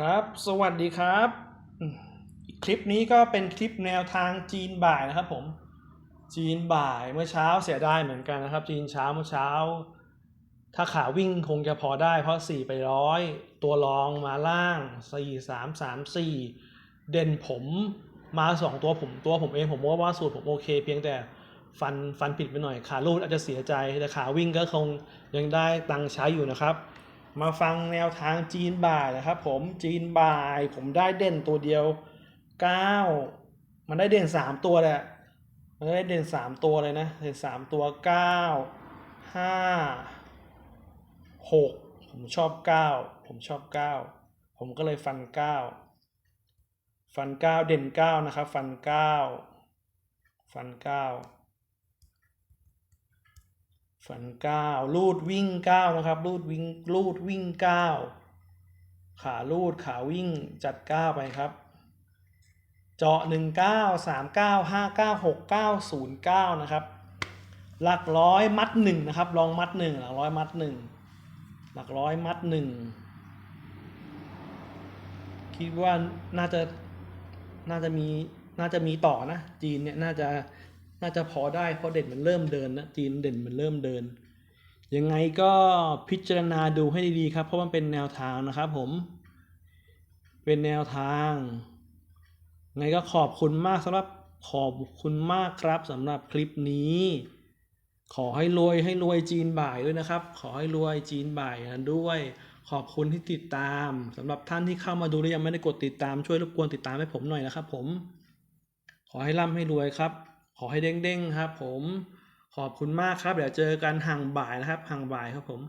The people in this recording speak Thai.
ครับ สวัสดีครับ คลิปนี้ก็เป็นคลิปแนวทางจีนบ่ายนะครับผม จีนบ่ายเมื่อเช้าเสียดายเหมือนกันนะครับ จีนเช้าเมื่อเช้า ถ้าขาวิ่งคงจะพอได้เพราะสี่ไปร้อย ตัวรองมาล่างสี่สามสามสี่เด่นผมมาสองตัวผมตัวผมเองผมว่าว่าสูตรผมโอเค เพียงแต่ฟันฟันผิดไปหน่อยขาลูดอาจจะเสียใจแต่ขาวิ่งก็คงยังได้ตังค์ใช้อยู่นะครับ มาฟังแนวทางจีนบ่ายนะครับ ผมจีนบ่าย ผมได้เด่นตัวเดียว 9 มันได้เด่น 3 ตัวแหละมันได้เด่น 3 ตัวเลยนะเด่น3 ตัว 9 5 6 ผมชอบ 9 ผมชอบ 9 ผมก็เลยฟัน 9 ฟัน 9 เด่น 9 นะครับ ฟัน 9 ฟัน 9 ฝันเก้าลูดวิ่งเก้านะครับลูดวิ่งลูดวิ่งเก้าขาลูดขาวิ่งจัดเก้าไปครับ เจาะหนึ่งเก้าสามเก้าห้าเก้าหกเก้าศูนย์เก้านะครับ หลักร้อยมัดหนึ่งนะครับ ลองมัดหนึ่งหลักร้อยมัดหนึ่งหลักร้อยมัดหนึ่งคิดว่าน่าจะน่าจะมีน่าจะมีต่อนะ จีนเนี่ยน่าจะ น่าจะพอได้เพราะเด่นมันเริ่มเดินนะจีนเด่นมันเริ่มเดิน ยังไงก็พิจารณาดูให้ดีๆครับ เพราะมันเป็นแนวทางนะครับผมเป็นแนวทางไงก็ขอบคุณมากสำหรับขอบคุณมากครับสำหรับคลิปนี้ ขอให้รวยให้รวยจีนบ่ายด้วยนะครับ ขอให้รวยจีนบ่ายกันด้วย ขอบคุณที่ติดตามสำหรับท่านที่เข้ามาดูแล้วยังไม่ได้กดติดตามช่วยรบกวนติดตามให้ผมหน่อยนะครับ ผม ขอให้ร่ำให้รวยครับ ขอให้เด้งๆครับผม ขอบคุณมากครับ เดี๋ยวเจอกันห่างบ่ายนะครับห่างบ่ายครับผม